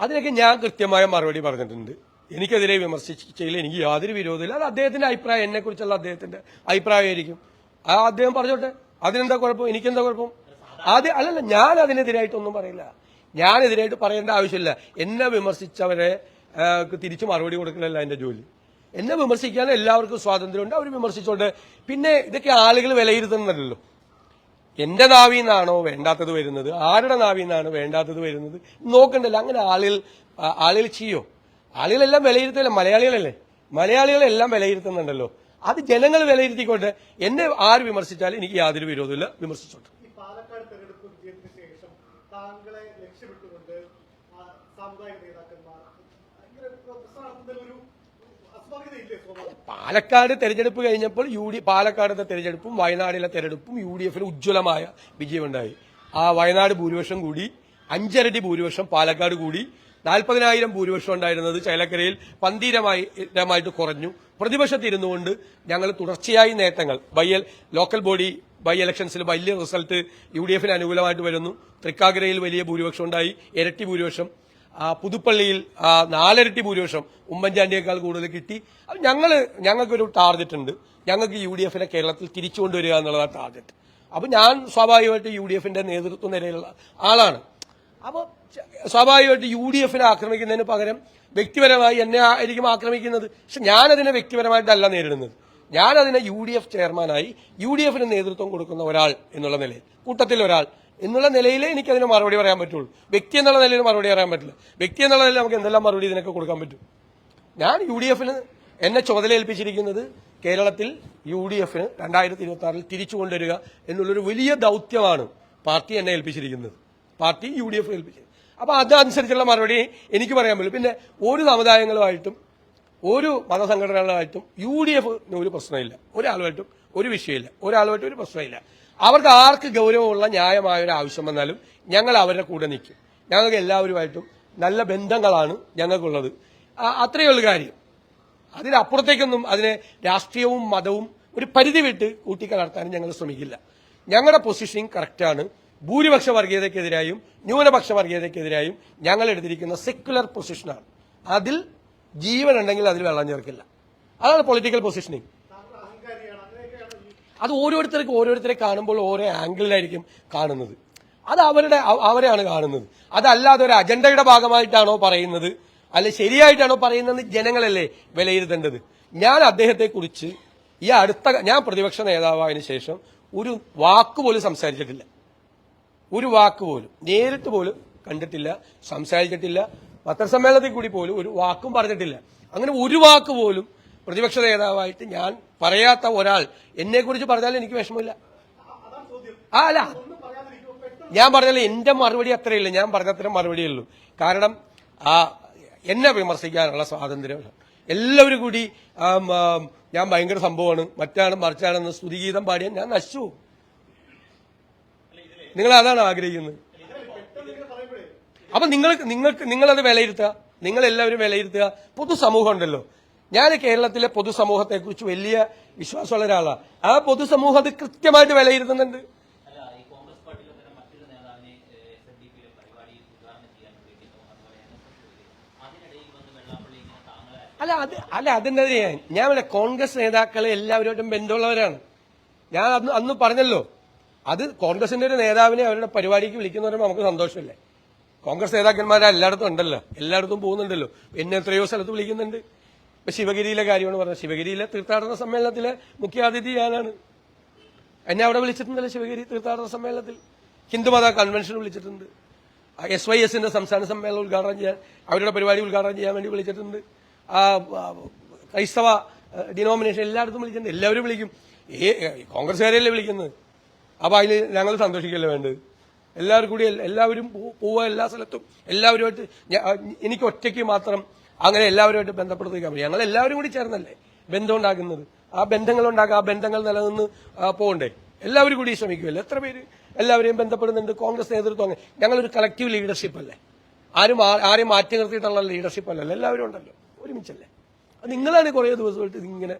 അതിനൊക്കെ ഞാൻ കൃത്യമായ മറുപടി പറഞ്ഞിട്ടുണ്ട്. എനിക്കെതിരെ വിമർശിച്ചില്ല എനിക്ക് യാതൊരു വിരോധമില്ല. അത് അദ്ദേഹത്തിന്റെ അഭിപ്രായം എന്നെ കുറിച്ചുള്ള അദ്ദേഹത്തിന്റെ അഭിപ്രായമായിരിക്കും. ആ അദ്ദേഹം പറഞ്ഞോട്ടെ? അതിനെന്താ കുഴപ്പം? എനിക്കെന്താ കുഴപ്പം? അത് അല്ലല്ല ഞാൻ അതിനെതിരായിട്ടൊന്നും പറയില്ല. ഞാൻ എതിരായിട്ട് പറയേണ്ട ആവശ്യമില്ല. എന്നെ വിമർശിച്ചവരെ തിരിച്ചു മറുപടി കൊടുക്കലല്ല എന്റെ ജോലി. എന്നെ വിമർശിക്കാൻ എല്ലാവർക്കും സ്വാതന്ത്ര്യമുണ്ട്. അവർ വിമർശിച്ചോണ്ട് പിന്നെ ഇതൊക്കെ ആളുകൾ വിലയിരുത്തുന്നതല്ലോ എന്റെ നാവിൽ നിന്നാണോ വേണ്ടാത്തത് വരുന്നത്? ആരുടെ നാവിൽ നിന്നാണ് വേണ്ടാത്തത് വരുന്നത്? നോക്കണ്ടല്ലോ അങ്ങനെ ആളിൽ ആളിൽ ചെയ്യോ ആളുകളെല്ലാം വിലയിരുത്തല്ലേ മലയാളികളല്ലേ? മലയാളികളെല്ലാം വിലയിരുത്തുന്നുണ്ടല്ലോ. അത് ജനങ്ങൾ വിലയിരുത്തിക്കോട്ടെ എന്നെ ആര് വിമർശിച്ചാലും എനിക്ക് യാതൊരു വിരോധമില്ല വിമർശിച്ചോട്ടെ. പാലക്കാട് തെരഞ്ഞെടുപ്പ് വിജയത്തിന് ശേഷം താങ്കളെ ലക്ഷ്യമിട്ടുകൊണ്ട് നേതാക്കന്മാർ പാലക്കാട് തെരഞ്ഞെടുപ്പ് കഴിഞ്ഞപ്പോൾ യു ഡി പാലക്കാടത്തെ തെരഞ്ഞെടുപ്പും വയനാടിലെ തെരഞ്ഞെടുപ്പും യു ഡി എഫിന് ഉജ്ജ്വലമായ വിജയമുണ്ടായി. ആ വയനാട് ഭൂരിപക്ഷം കൂടി അഞ്ചരടി ഭൂരിപക്ഷം പാലക്കാട് കൂടി നാൽപ്പതിനായിരം ഭൂരിപക്ഷം ഉണ്ടായിരുന്നത് ചൈലക്കരയിൽ പന്തീരമായി രമായിട്ട് കുറഞ്ഞു. പ്രതിപക്ഷത്തിരുന്നുകൊണ്ട് ഞങ്ങൾ തുടർച്ചയായി നേട്ടങ്ങൾ ബൈ ലോക്കൽ ബോഡി ബൈ ഇലക്ഷൻസിൽ വലിയ റിസൾട്ട് യു ഡി എഫിന് അനുകൂലമായിട്ട് വരുന്നു. തൃക്കാക്കരയിൽ വലിയ ഭൂരിപക്ഷം ഉണ്ടായി ഇരട്ടി ഭൂരിപക്ഷം പുതുപ്പള്ളിയിൽ നാലരട്ടി ഭൂരിപക്ഷം ഉമ്മൻചാണ്ടിയേക്കാൾ കൂടുതൽ കിട്ടി. അത് ഞങ്ങൾ ഞങ്ങൾക്കൊരു ടാർഗറ്റ് ഉണ്ട്. ഞങ്ങൾക്ക് യു ഡി എഫിനെ കേരളത്തിൽ തിരിച്ചു കൊണ്ടുവരിക എന്നുള്ളതാണ് ടാർഗറ്റ് അപ്പം ഞാൻ സ്വാഭാവികമായിട്ട് യു ഡി എഫിന്റെ നേതൃത്വ നിരയിലുള്ള ആളാണ്. അപ്പോൾ സ്വാഭാവികമായിട്ട് യു ഡി എഫിനെ ആക്രമിക്കുന്നതിന് പകരം വ്യക്തിപരമായി എന്നെ ആയിരിക്കും ആക്രമിക്കുന്നത്. പക്ഷെ ഞാനതിനെ വ്യക്തിപരമായിട്ടല്ല നേരിടുന്നത്. ഞാനതിനെ യു ഡി എഫ് ചെയർമാനായി യു ഡി എഫിന് നേതൃത്വം കൊടുക്കുന്ന ഒരാൾ എന്നുള്ള നിലയിൽ കൂട്ടത്തിൽ ഒരാൾ എന്നുള്ള നിലയിലേ എനിക്കതിന് മറുപടി പറയാൻ പറ്റുള്ളൂ. വ്യക്തി എന്നുള്ള നിലയിൽ മറുപടി പറയാൻ പറ്റില്ല. വ്യക്തി എന്നുള്ള നിലയിൽ നമുക്ക് എന്തെല്ലാം മറുപടി ഇതിനൊക്കെ കൊടുക്കാൻ പറ്റും? ഞാൻ യു ഡി എഫിന് എന്നെ ചുമതല ഏൽപ്പിച്ചിരിക്കുന്നത് കേരളത്തിൽ യു ഡി എഫിന് രണ്ടായിരത്തി ഇരുപത്തി ആറിൽ തിരിച്ചു കൊണ്ടുവരിക എന്നുള്ളൊരു വലിയ ദൗത്യമാണ് പാർട്ടി എന്നെ ഏൽപ്പിച്ചിരിക്കുന്നത്. പാർട്ടി യു ഡി എഫ് ഏൽപ്പിച്ചത് അപ്പൊ അതനുസരിച്ചുള്ള മറുപടി എനിക്ക് പറയാൻ പറ്റും. പിന്നെ ഒരു സമുദായങ്ങളുമായിട്ടും ഒരു മതസംഘടനകളായിട്ടും യു ഡി എഫിന് ഒരു പ്രശ്നമില്ല. ഒരാളുമായിട്ടും ഒരു വിഷയമില്ല. ഒരാളുമായിട്ടും ഒരു പ്രശ്നമില്ല. അവർക്ക് ആർക്ക് ഗൗരവമുള്ള ന്യായമായ ഒരു ആവശ്യം വന്നാലും ഞങ്ങൾ അവരുടെ കൂടെ നിൽക്കും. ഞങ്ങൾക്ക് എല്ലാവരുമായിട്ടും നല്ല ബന്ധങ്ങളാണ് ഞങ്ങൾക്കുള്ളത്. അത്രയേ കാര്യം. അതിനപ്പുറത്തേക്കൊന്നും അതിനെ രാഷ്ട്രീയവും മതവും ഒരു പരിധി വിട്ട് കൂട്ടിക്കലർത്താനും ഞങ്ങൾ ശ്രമിക്കില്ല. ഞങ്ങളുടെ പൊസിഷനിങ് കറക്റ്റാണ് ഭൂരിപക്ഷ വർഗീയതയ്ക്കെതിരായും ന്യൂനപക്ഷ വർഗീയതയ്ക്കെതിരായും ഞങ്ങൾ എടുത്തിരിക്കുന്ന സെക്യുലർ പൊസിഷനാണ് അതിൽ ജീവൻ ഉണ്ടെങ്കിൽ അതിൽ വെള്ളം ചേർക്കില്ല. അതാണ് പൊളിറ്റിക്കൽ പൊസിഷനിങ് അത് ഓരോരുത്തർക്കും ഓരോരുത്തരെ കാണുമ്പോൾ ഓരോ ആംഗിളിലായിരിക്കും കാണുന്നത്. അത് അവരുടെ അവരെയാണ് കാണുന്നത്. അതല്ലാതെ ഒരു അജണ്ടയുടെ ഭാഗമായിട്ടാണോ പറയുന്നത്? അല്ല ശരിയായിട്ടാണോ പറയുന്നത് ജനങ്ങളല്ലേ വിലയിരുത്തേണ്ടത്? ഞാൻ അദ്ദേഹത്തെ കുറിച്ച് ഈ അടുത്ത ഞാൻ പ്രതിപക്ഷ നേതാവായതിനു ശേഷം ഒരു വാക്ക് പോലും സംസാരിച്ചിട്ടില്ല. ഒരു വാക്ക് പോലും നേരിട്ട് പോലും കണ്ടിട്ടില്ല സംസാരിച്ചിട്ടില്ല പത്രസമ്മേളനത്തിൽ കൂടി പോലും ഒരു വാക്കും പറഞ്ഞിട്ടില്ല. അങ്ങനെ ഒരു വാക്ക് പോലും പ്രതിപക്ഷ നേതാവായിട്ട് ഞാൻ പറയാത്ത ഒരാൾ എന്നെ കുറിച്ച് പറഞ്ഞാൽ എനിക്ക് വിഷമമില്ല. ആ അല്ല. ഞാൻ പറഞ്ഞാൽ എന്റെ മറുപടി അത്രയില്ല. ഞാൻ പറഞ്ഞ അത്ര മറുപടിയുള്ളൂ കാരണം ആ എന്നെ വിമർശിക്കാനുള്ള സ്വാതന്ത്ര്യം എല്ലാവരും കൂടി ഞാൻ ഭയങ്കര സംഭവമാണ്. മറ്റാണ് മറിച്ചാണെന്ന് സ്തുതിഗീതം പാടിയാൽ ഞാൻ നശിച്ചു. നിങ്ങൾ അതാണ് ആഗ്രഹിക്കുന്നത്. അപ്പൊ നിങ്ങൾ നിങ്ങൾക്ക് നിങ്ങളത് വിലയിരുത്തുക. നിങ്ങൾ എല്ലാവരും വിലയിരുത്തുക. പൊതുസമൂഹം ഉണ്ടല്ലോ. ഞാൻ കേരളത്തിലെ പൊതുസമൂഹത്തെ കുറിച്ച് വലിയ വിശ്വാസമുള്ള ഒരാളാണ് ആ പൊതുസമൂഹം അത് കൃത്യമായിട്ട് വിലയിരുത്തുന്നുണ്ട്. അല്ല അത് അല്ല അതിന്റെ ഞാൻ ഞാൻ ഇവിടെ കോൺഗ്രസ് നേതാക്കളെ എല്ലാവരോടും ബന്ധമുള്ളവരാണ്. ഞാൻ അന്ന് അന്ന് പറഞ്ഞല്ലോ. അത് കോൺഗ്രസിന്റെ ഒരു നേതാവിനെ അവരുടെ പരിപാടിക്ക് വിളിക്കുന്നവരും നമുക്ക് സന്തോഷമില്ലേ? കോൺഗ്രസ് നേതാക്കന്മാരെ എല്ലായിടത്തും ഉണ്ടല്ലോ. എല്ലായിടത്തും പോകുന്നുണ്ടല്ലോ. എന്നെ എത്രയോ സ്ഥലത്ത് വിളിക്കുന്നുണ്ട്. ഇപ്പൊ ശിവഗിരിയിലെ കാര്യമാണ് പറഞ്ഞത്. ശിവഗിരിയിലെ തീർത്ഥാടന സമ്മേളനത്തിലെ മുഖ്യാതിഥി ഞാനാണ് എന്നെ അവിടെ വിളിച്ചിട്ടുണ്ടല്ലോ ശിവഗിരി തീർത്ഥാടന സമ്മേളനത്തിൽ. ഹിന്ദുമത കൺവെൻഷൻ വിളിച്ചിട്ടുണ്ട്. എസ് വൈ എസിന്റെ സംസ്ഥാന സമ്മേളനം ഉദ്ഘാടനം ചെയ്യാൻ അവരുടെ പരിപാടി ഉദ്ഘാടനം ചെയ്യാൻ വേണ്ടി വിളിച്ചിട്ടുണ്ട്. ആ, ക്രൈസ്തവ ഡിനോമിനേഷൻ എല്ലായിടത്തും വിളിച്ചിട്ടുണ്ട്. എല്ലാവരും വിളിക്കും. ഏ കോൺഗ്രസ്സുകാരെയല്ലേ വിളിക്കുന്നത്? അപ്പൊ അതിൽ ഞങ്ങൾ സന്തോഷിക്കല്ലേ വേണ്ടത്? എല്ലാവരും കൂടി എല്ലാവരും പോവുക എല്ലാ സ്ഥലത്തും. എല്ലാവരുമായിട്ട് എനിക്ക് ഒറ്റയ്ക്ക് മാത്രം അങ്ങനെ എല്ലാവരുമായിട്ട് ബന്ധപ്പെടുത്തിക്കാൻ പറ്റും ഞങ്ങൾ എല്ലാവരും കൂടി ചേർന്നല്ലേ? ബന്ധം ആ ബന്ധങ്ങൾ ഉണ്ടാക്കുക ആ ബന്ധങ്ങൾ നിലനിന്ന് പോകണ്ടേ? എല്ലാവരും കൂടി ശ്രമിക്കുമല്ലോ എത്ര പേര് എല്ലാവരെയും ബന്ധപ്പെടുന്നുണ്ട്? കോൺഗ്രസ് നേതൃത്വം അങ്ങനെ. ഞങ്ങളൊരു കളക്റ്റീവ് ലീഡർഷിപ്പ് അല്ലേ? ആരും ആരെയും മാറ്റി നിർത്തിയിട്ടുള്ള ലീഡർഷിപ്പ് അല്ലല്ലോ. എല്ലാവരും ഉണ്ടല്ലോ. ഒരുമിച്ചല്ലേ? നിങ്ങളാണ് കുറേ ദിവസമായിട്ട് ഇതിങ്ങനെ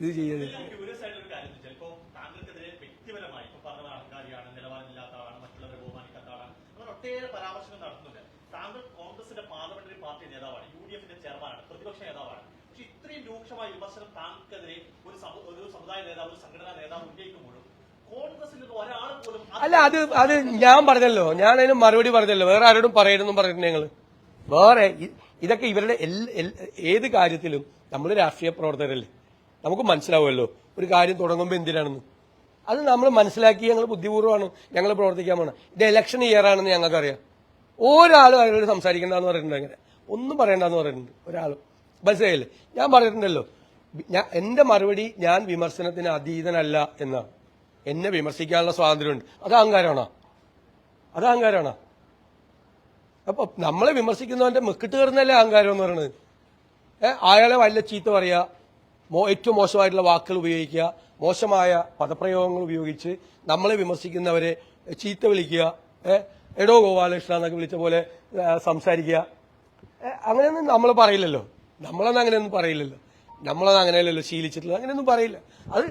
ഇത് ചെയ്യുന്നത് ക്യൂരിയസ് ആയിട്ടുള്ള ഒരു കാര്യം ചിലപ്പോ താങ്കൾക്കെതിരെ വ്യക്തിപരമായി ഇപ്പൊ പറഞ്ഞ അഹങ്കാരിയാണ് നിലവാരമില്ലാത്ത ആളാണ് മറ്റുള്ളവരെ ബഹുമാനിക്കാത്ത ആളാണ് അങ്ങനെ ഒട്ടേറെ പരാമർശങ്ങൾ നടത്തുന്നുണ്ട്. താങ്കൾ കോൺഗ്രസിന്റെ പാർലമെന്ററി പാർട്ടി നേതാവാണ് യു ഡി എഫിന്റെ ചെയർമാനാണ് പ്രതിപക്ഷ നേതാവാണ്. പക്ഷെ ഇത്രയും രൂക്ഷമായ വിമർശനം താങ്കൾക്കെതിരെ ഒരു ഒരു സമുദായ നേതാവ് ഒരു സംഘടനാ നേതാവ് ഉന്നയിക്കുമ്പോഴും അല്ല അത് അത് ഞാൻ പറഞ്ഞല്ലോ. ഞാൻ അതിന് മറുപടി പറഞ്ഞല്ലോ. വേറെ ആരോടും പറയരുതെന്നും പറഞ്ഞിട്ടുണ്ട് ഞങ്ങൾ. വേറെ ഇതൊക്കെ ഇവരുടെ ഏത് കാര്യത്തിലും നമ്മൾ രാഷ്ട്രീയ പ്രവർത്തകരല്ലേ? നമുക്ക് മനസ്സിലാവുമല്ലോ. ഒരു കാര്യം തുടങ്ങുമ്പോൾ എന്തിനാണെന്ന്. അത് നമ്മൾ മനസ്സിലാക്കി ഞങ്ങൾ ബുദ്ധിപൂർവമാണ് ഞങ്ങൾ പ്രവർത്തിക്കാൻ പോകണം ഇത് ഇലക്ഷൻ ഇയർ ആണെന്ന് ഞങ്ങൾക്കറിയാം. ഒരാളും അവരോട് സംസാരിക്കേണ്ടെന്ന് പറഞ്ഞിട്ടുണ്ട് അങ്ങനെ. ഒന്നും പറയണ്ടെന്ന് പറഞ്ഞിട്ടുണ്ട് ഒരാളും. മനസ്സിലായില്ലേ? ഞാൻ പറഞ്ഞിട്ടുണ്ടല്ലോ. ഞാൻ എന്റെ മറുപടി ഞാൻ വിമർശനത്തിന് അതീതനല്ല എന്നാണ്. എന്നെ വിമർശിക്കാനുള്ള സ്വാതന്ത്ര്യമുണ്ട്. അത് അഹങ്കാരമാണോ? അത് അഹങ്കാരമാണോ? അപ്പൊ നമ്മളെ വിമർശിക്കുന്നവന്റെ മെക്കിട്ട് കയറുന്നല്ലേ അഹങ്കാരം എന്ന് പറയുന്നത്? അയാളെ വല്ല ചീത്ത പറയുക ഏറ്റവും മോശമായിട്ടുള്ള വാക്കുകൾ ഉപയോഗിക്കുക മോശമായ പദപ്രയോഗങ്ങൾ ഉപയോഗിച്ച് നമ്മളെ വിമർശിക്കുന്നവരെ ചീത്ത വിളിക്കുക എടോ ഗോപാലകൃഷ്ണ എന്നൊക്കെ വിളിച്ച പോലെ സംസാരിക്കുക. അങ്ങനെയൊന്നും നമ്മൾ പറയില്ലല്ലോ. നമ്മളൊന്നും അങ്ങനെയൊന്നും പറയില്ലല്ലോ. നമ്മളത് അങ്ങനെയല്ലല്ലോ ശീലിച്ചിട്ടുള്ളത്. അങ്ങനെയൊന്നും പറയില്ല. അത്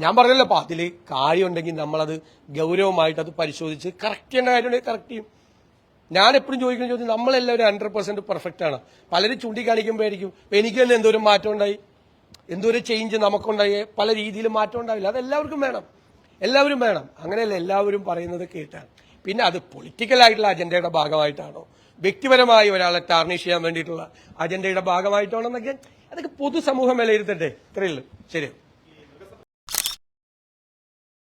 ഞാൻ പറഞ്ഞല്ലോ അപ്പൊ അതിൽ കാര്യമുണ്ടെങ്കിൽ നമ്മളത് ഗൗരവമായിട്ട് അത് പരിശോധിച്ച് കറക്റ്റ് ചെയ്യേണ്ട കാര്യമുണ്ടെങ്കിൽ കറക്റ്റ് ചെയ്യും. ഞാൻ എപ്പോഴും ചോദിക്കുന്ന ചോദ്യം നമ്മളെല്ലാവരും ഹൺഡ്രഡ് പെർസെന്റ് പെർഫെക്റ്റ് ആണ്. പലരും ചൂണ്ടിക്കാണിക്കുമ്പോഴായിരിക്കും. എനിക്ക് തന്നെ എന്തോരം മാറ്റം ഉണ്ടായി? എന്തോരം ചേഞ്ച് നമുക്കുണ്ടായി പല രീതിയിലും മാറ്റം ഉണ്ടാവില്ല. അത് എല്ലാവർക്കും വേണം. എല്ലാവരും വേണം. അങ്ങനെയല്ല എല്ലാവരും പറയുന്നത് കേട്ടാൽ. പിന്നെ അത് പൊളിറ്റിക്കൽ ആയിട്ടുള്ള അജണ്ടയുടെ ഭാഗമായിട്ടാണോ? വ്യക്തിപരമായി ഒരാളെ ടാർണിഷ് ചെയ്യാൻ വേണ്ടിയിട്ടുള്ള അജണ്ടയുടെ ഭാഗമായിട്ടാണോ എന്നൊക്കെ? അതൊക്കെ പൊതുസമൂഹം വിലയിരുത്തട്ടെ. ഇത്രയുള്ളൂ ശരി.